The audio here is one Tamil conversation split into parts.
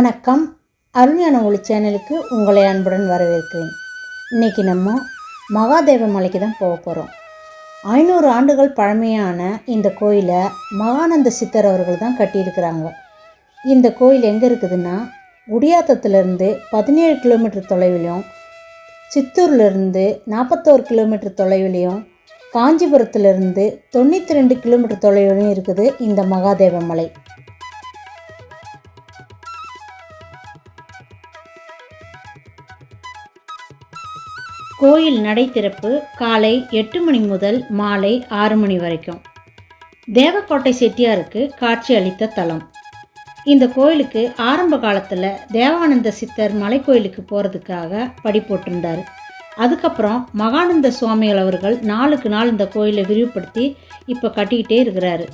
வணக்கம். அருமையான ஒளி சேனலுக்கு உங்களை அன்புடன் வரவேற்கிறேன். இன்றைக்கி நம்ம மகாதேவ மலைக்கு தான் போக போகிறோம் ஐநூறு ஆண்டுகள் பழமையான இந்த கோயிலை மகானந்த சித்தர் அவர்கள் தான் கட்டியிருக்கிறாங்க. இந்த கோயில் எங்கே இருக்குதுன்னா குடியாத்தத்துலேருந்து பதினேழு கிலோமீட்டர் தொலைவிலும் சித்தூர்லேருந்து நாற்பத்தோரு கிலோமீட்டர் தொலைவிலையும் காஞ்சிபுரத்துலேருந்து தொண்ணூற்றி ரெண்டு கிலோமீட்டர் தொலைவிலையும் இருக்குது இந்த மகாதேவ மலை. கோயில் நடை திறப்பு காலை எட்டு மணி முதல் மாலை ஆறு மணி வரைக்கும். தேவக்கோட்டை செட்டியாருக்கு காட்சி அளித்த தலம். இந்த கோயிலுக்கு ஆரம்ப காலத்தில் தேவானந்த சித்தர் மலைக்கோயிலுக்கு போகிறதுக்காக படி போட்டிருந்தார். அதுக்கப்புறம் மகானந்த சுவாமிகள் அவர்கள் நாளுக்கு நாள் இந்த கோயிலை விரிவுபடுத்தி இப்போ கட்டிக்கிட்டே இருக்கிறாரு.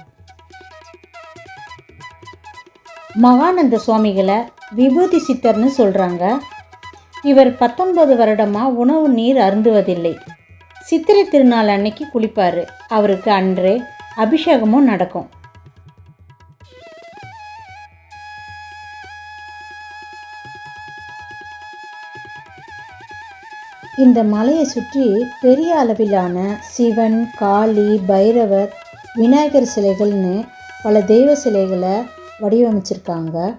மகானந்த சுவாமிகளை விபூதி சித்தர்னு சொல்கிறாங்க இவர் பத்தொன்பது வருடமாக உணவு நீர் அருந்துவதில்லை. சித்திரை திருநாள் அன்னைக்கு குளிப்பார். அவருக்கு அன்றே அபிஷேகமும் நடக்கும். இந்த மலையை சுற்றி பெரிய அளவிலான சிவன் காளி பைரவர் விநாயகர் சிலைகள்னு பல தெய்வ சிலைகளை வடிவமைச்சிருக்காங்க.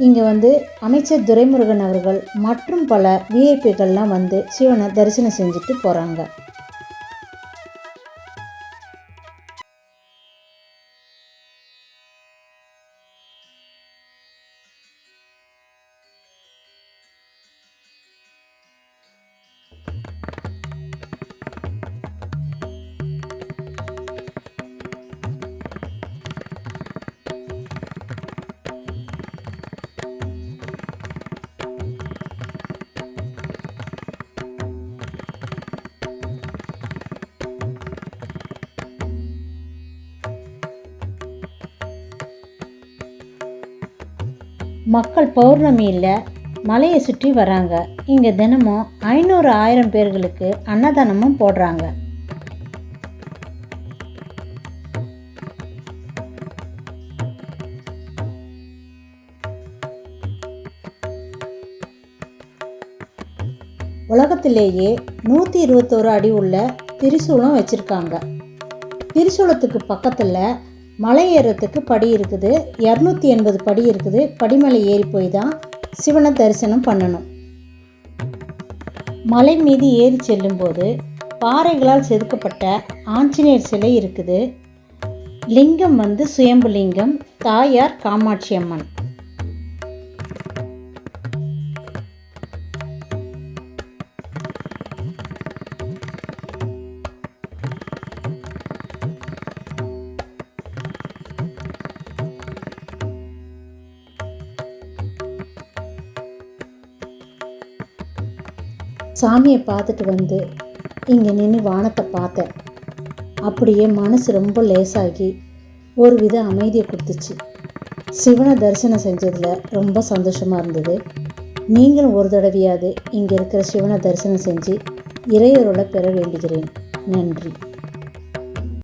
இங்கே வந்து அமைச்சர் துரைமுருகன் அவர்கள் மற்றும் பல விஐபிகள்லாம் வந்து சிவனை தரிசனம் செஞ்சுட்டு போகிறாங்க மக்கள் பௌர்ணமியில் மலையை சுற்றி வராங்க. இங்கே தினமும் ஐநூறு ஆயிரம் பேர்களுக்கு அன்னதானமும் போடுறாங்க. உலகத்திலேயே நூற்றி இருபத்தோரு அடி உள்ள திரிசூலம் வச்சுருக்காங்க. திரிசூலத்துக்கு பக்கத்தில் மலை ஏறுறதுக்கு படி இருக்குது. இரநூத்தி எண்பது படி இருக்குது. படிமலை ஏறி போய் தான் சிவனை தரிசனம் பண்ணணும். மலை மீது ஏறி செல்லும்போது பாறைகளால் செதுக்கப்பட்ட ஆஞ்சநேயர் சிலை இருக்குது. லிங்கம் வந்து சுயம்பு லிங்கம். தாயார் காமாட்சி அம்மன். சாமியை பார்த்துட்டு வந்து இங்கே நின்று வானத்தை பார்த்தேன் அப்படியே மனசு ரொம்ப லேசாகி ஒரு வித அமைதியை கொடுத்துச்சு. சிவனை தரிசனம் செஞ்சதில் ரொம்ப சந்தோஷமாக இருந்தது. நீங்களும் ஒரு தடவையாவது இங்கே இருக்கிற சிவனை தரிசனம் செஞ்சு இறையரோட பெற வேண்டுகிறேன். நன்றி.